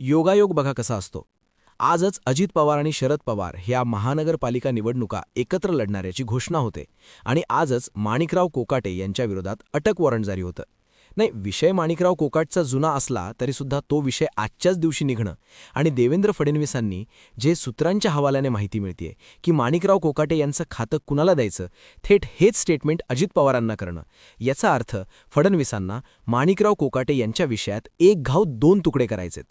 योगायोग बघा कसा असतो. आजच अजित पवार आणि शरद पवार ह्या महानगरपालिका निवडणुका एकत्र लढणाऱ्याची घोषणा होते आणि आजच माणिकराव कोकाटे यांच्या विरोधात अटक वॉरंट जारी होतं. नाही विषय माणिकराव कोकाटचा जुना असला तरीसुद्धा तो विषय आजच्याच दिवशी निघणं आणि देवेंद्र फडणवीसांनी जे सूत्रांच्या हवाल्याने माहिती मिळतेय की माणिकराव कोकाटे यांचं खातं कुणाला द्यायचं थेट हेच स्टेटमेंट अजित पवारांना करणं याचा अर्थ फडणवीसांना माणिकराव कोकाटे यांच्या विषयात एक घाव दोन तुकडे करायचेत.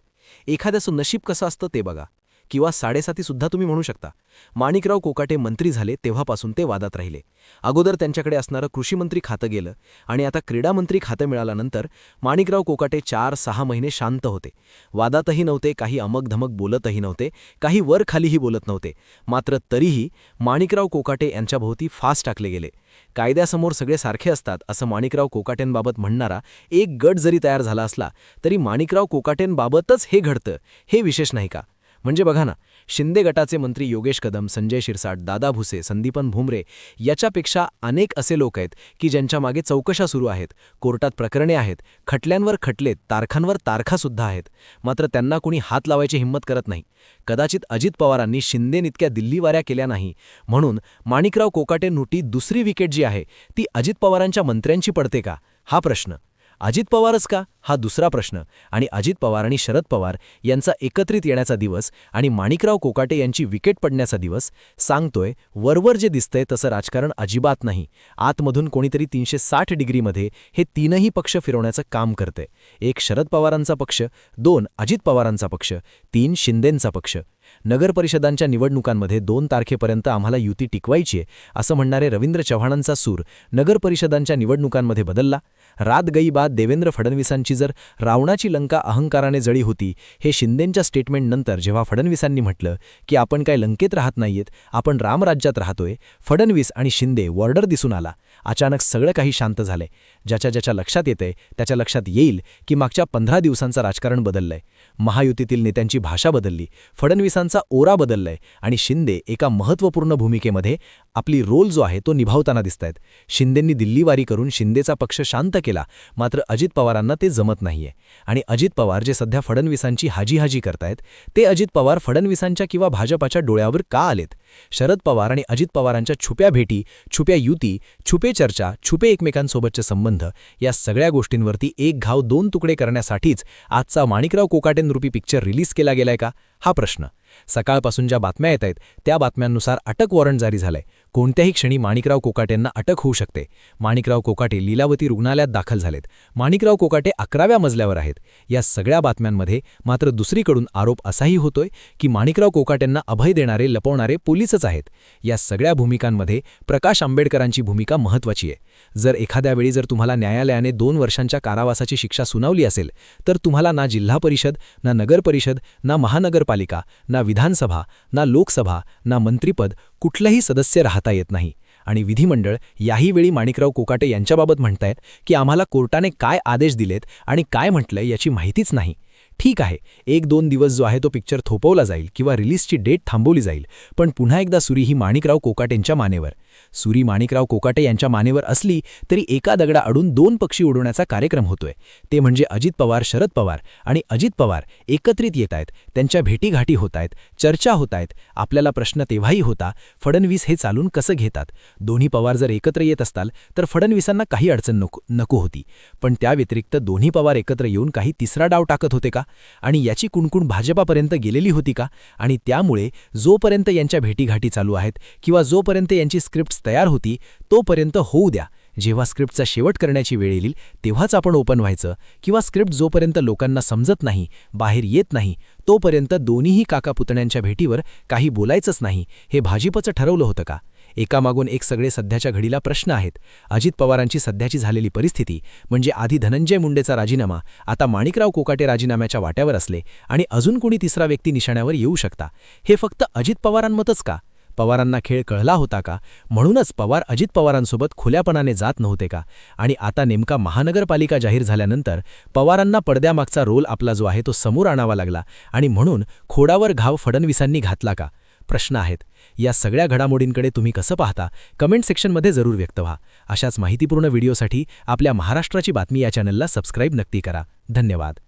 एखाद्याचं नशीब कसं असतं ते बघा. किंवा साडेसातीसुद्धा तुम्ही म्हणू शकता. माणिकराव कोकाटे मंत्री झाले तेव्हापासून ते वादात राहिले. अगोदर त्यांच्याकडे असणारं कृषीमंत्री खातं गेलं आणि आता क्रीडामंत्री खातं मिळाल्यानंतर माणिकराव कोकाटे चार सहा महिने शांत होते. वादातही नव्हते काही अमकधमक बोलतही नव्हते काही वर खालीही बोलत नव्हते. मात्र तरीही माणिकराव कोकाटे यांच्याभोवती फास टाकले गेले. कायद्यासमोर सगळे सारखे असतात असं माणिकराव कोकाटेंबाबत म्हणणारा एक गट जरी तयार झाला असला तरी माणिकराव कोकाटेंबाबतच हे घडतं हे विशेष नाही का? म्हणजे बघा ना शिंदे गटाचे मंत्री योगेश कदम संजय शिरसाट दादा भुसे संदीपन भुमरे याच्यापेक्षा अनेक असे लोक आहेत की ज्यांच्या मागे चौकशा सुरू आहेत कोर्टात प्रकरणे आहेत खटल्यांवर खटलेत तारखांवर तारखासुद्धा आहेत. मात्र त्यांना कुणी हात लावायची हिंमत करत नाही. कदाचित अजित पवारांनी शिंदेनितक्या दिल्लीवाऱ्या केल्या नाही. म्हणून माणिकराव कोकाटे नुटी दुसरी विकेट जी आहे ती अजित पवारांच्या मंत्र्यांची पडते का? हा प्रश्न. अजित पवारच का? हा दुसरा प्रश्न. आणि अजित पवार आणि शरद पवार यांचा एकत्रित येण्याचा दिवस आणि माणिकराव कोकाटे यांची विकेट पडण्याचा दिवस सांगतोय वरवर जे दिसतंय तसं राजकारण अजिबात नाही. आतमधून कोणीतरी तीनशे साठ डिग्रीमध्ये हे तीनही पक्ष फिरवण्याचं काम करते एक शरद पवारांचा पक्ष दोन अजित पवारांचा पक्ष तीन शिंदेंचा पक्ष. नगरपरिषदांच्या निवडणुकांमध्ये दोन तारखेपर्यंत आम्हाला युती टिकवायची असं म्हणणारे रवींद्र चव्हाणांचा सूर नगरपरिषदांच्या निवडणुकांमध्ये बदलला. रात गई बाद देवेंद्र फडणवीसांची जर रावणाची लंका अहंकाराने जळी होती हे शिंदेंच्या स्टेटमेंटनंतर जेव्हा फडणवीसांनी म्हटलं की आपण काय लंकेत राहत नाहीयेत आपण रामराज्यात राहतोय फडणवीस आणि शिंदे वॉर्डर दिसून आला. अचानक सगळं काही शांत झालंय. ज्याच्या ज्याच्या लक्षात येतंय त्याच्या लक्षात येईल की मागच्या पंधरा दिवसांचं राजकारण बदललंय. महायुतीतील नेत्यांची भाषा बदलली. फडणवीस पोलिसांचा ओरा बदललाय आणि शिंदे एका महत्त्वपूर्ण भूमिकेमध्ये आपली रोल जो आहे तो निभावताना दिसतायत. शिंदेंनी दिल्लीवारी करून शिंदेचा पक्ष शांत केला मात्र अजित पवारांना ते जमत नाहीये. आणि अजित पवार जे सध्या फडणवीसांची हाजीहाजी करतायत ते अजित पवार फडणवीसांच्या किंवा भाजपाच्या डोळ्यावर का आलेत? शरद पवार आणि अजित पवारांच्या छुप्या भेटी छुप्या युती छुपे चर्चा छुपे एकमेकांसोबतचे संबंध या सगळ्या गोष्टींवरती एक घाव दोन तुकडे करण्यासाठीच आजचा माणिकराव कोकाटेनरूपी पिक्चर रिलीज केला गेलाय का? हा प्रश्न. सकाळपासून ज्या बातम्या येत आहेत त्या बातम्यांनुसार अटक वॉरंट जारी झालंय. कोणत्याही क्षणी माणिकराव कोकाटेंना अटक होऊ शकते. माणिकराव कोकाटे लीलावती रुग्णालयात दाखल झालेत. माणिकराव कोकाटे अकराव्या मजल्यावर आहेत. या सगळ्या बातम्यांमध्ये मात्र दुसरीकडून आरोप असाही होतोय की माणिकराव कोकाटेंना अभय देणारे लपवणारे पोलीसच आहेत. या सगळ्या भूमिकांमध्ये प्रकाश आंबेडकरांची भूमिका महत्त्वाची आहे. जर एखाद्या वेळी जर तुम्हाला न्यायालयाने दोन वर्षांच्या कारावासाची शिक्षा सुनावली असेल तर तुम्हाला ना जिल्हा परिषद ना नगर परिषद ना महानगरपालिका ना विधानसभा ना लोकसभा ना मंत्रिपद कुठलंही सदस्य राहता येत नाही. आणि विधिमंडळ याही वेळी माणिकराव कोकाटे यांच्याबाबत म्हणतायत की आम्हाला कोर्टाने काय आदेश दिलेत आणि काय म्हटलंय याची माहितीच नाही. ठीक आहे एक दोन दिवस जो आहे तो पिक्चर थोपवला जाईल किंवा रिलीजची डेट थांबवली जाईल पण पुन्हा एकदा सुरी ही माणिकराव कोकाटेंच्या मानेवर. सुरी माणिकराव कोकाटे यांच्या मानेवर असली तरी एका दगडा अडून दोन पक्षी उडवण्याचा कार्यक्रम होतोय. ते म्हणजे अजित पवार शरद पवार आणि अजित पवार एकत्रित येत आहेत त्यांच्या भेटीघाटी होत आहेत चर्चा होत आहेत आपल्याला प्रश्न तेव्हाही होता फडणवीस हे चालून कसं घेतात? दोन्ही पवार जर एकत्र येत असताल तर फडणवीसांना काही अडचण नको नको होती. पण त्या व्यतिरिक्त दोन्ही पवार एकत्र येऊन काही तिसरा डाव टाकत होते का? आणि याची कुणकुण भाजपापर्यंत गेलेली होती का? आणि त्यामुळे जोपर्यंत यांच्या भेटीघाटी चालू आहेत किंवा जोपर्यंत यांची स्क्रिप्ट्स तयार होती तोपर्यंत होऊ द्या. जेव्हा स्क्रिप्टचा शेवट करण्याची वेळ येईल तेव्हाच आपण ओपन व्हायचं. किंवा स्क्रिप्ट जोपर्यंत लोकांना समजत नाही बाहेर येत नाही तोपर्यंत दोन्हीही काका पुतण्यांच्या भेटीवर काही बोलायचंच नाही. हे भाजपचं ठरवलं होतं का? एकामागून एक सगळे सध्याच्या घडीला प्रश्न आहेत. अजित पवारांची सध्याची झालेली परिस्थिती म्हणजे आधी धनंजय मुंडेचा राजीनामा आता माणिकराव कोकाटे राजीनाम्याच्या वाट्यावर असले आणि अजून कोणी तिसरा व्यक्ती निशाण्यावर येऊ शकता. हे फक्त अजित पवारांमतच का? पवारांना खेळ कळला होता का? म्हणूनच पवार अजित पवारांसोबत खुल्यापणाने जात नव्हते का? आणि आता नेमका महानगरपालिका जाहीर झाल्यानंतर पवारांना पडद्यामागचा रोल आपला जो आहे तो समोर आणावा लागला आणि म्हणून खोडावर घाव फडणवीसांनी घातला का? प्रश्न आहेत. या सगळ्या घडामोडींकडे तुम्ही कसं पाहता कमेंट सेक्शनमध्ये जरूर व्यक्त व्हा. अशाच माहितीपूर्ण व्हिडिओसाठी आपल्या महाराष्ट्राची बातमी या चॅनलला सबस्क्राईब नक्की करा. धन्यवाद.